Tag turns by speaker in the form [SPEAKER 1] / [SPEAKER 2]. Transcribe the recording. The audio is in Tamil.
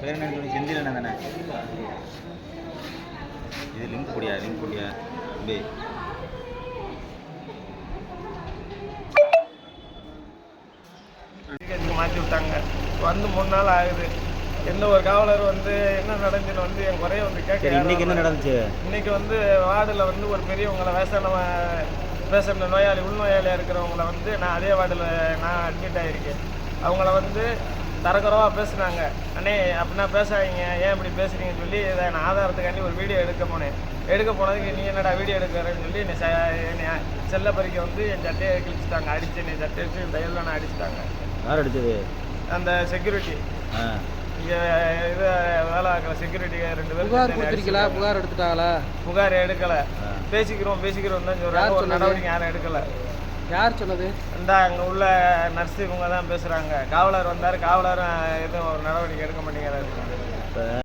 [SPEAKER 1] பேர் என்ன செந்தில் அண்ணன் தானே இது லிங்க் குடியா லிங்க் குடியா? பே.
[SPEAKER 2] மாற்றி விட்டாங்க. வந்து மூணு நாள் ஆகுது. எந்த ஒரு காவலர் வந்து என்ன நடந்துன்னு வந்து என் குறைய வந்து கேட்க
[SPEAKER 1] இன்னைக்கு என்ன. நடந்துச்சு?
[SPEAKER 2] இன்னைக்கு வந்து வார்டில் வந்து ஒரு பெரியவங்களை வயசான பேசுகிற நோயாளி உள்நோயாளியாக இருக்கிறவங்கள வந்து நான் அதே வார்டில் நான் அட்மிட் ஆகிருக்கேன் அவங்கள வந்து தரக்குறவாக பேசுனாங்க. அண்ணே அப்படின்னா பேசாதீங்க. ஏன் இப்படி பேசுறீங்கன்னு சொல்லி இதை நான் ஆதாரத்துக்காண்டி ஒரு வீடியோ எடுக்க போனேன். எடுக்க போனதுக்கு நீ என்னடா வீடியோ எடுக்கிறேன்னு சொல்லி என்னை என்னை செல்ல பறிக்க வந்து என் சட்டையை கிழிச்சிட்டாங்க. அடிச்சு என்னை சட்டை வச்சு தையெல்லாம் நான் அடிச்சிட்டாங்க.
[SPEAKER 1] யார் அடிச்சது?
[SPEAKER 2] அந்த செக்யூரிட்டி இங்கே இது வேலை பார்க்குற செக்யூரிட்டி ரெண்டு பேரும்
[SPEAKER 3] புகார் கொடுத்துருக்கீங்களா. புகார் எடுத்துட்டாங்களா?
[SPEAKER 2] புகார் எடுக்கல. பேசிக்கிறோம் பேசிக்கிறோம் தான் சொல்றாங்க.
[SPEAKER 3] யார்
[SPEAKER 2] ஒரு? நடவடிக்கை யாரும் எடுக்கல.
[SPEAKER 3] யார் சொன்னது?
[SPEAKER 2] இந்த அங்கே உள்ள நர்ஸு இவங்க தான் பேசுகிறாங்க காவலர் வந்தார் காவலரும் எதுவும் ஒரு நடவடிக்கை எடுக்க மாட்டேங்கிறாரு.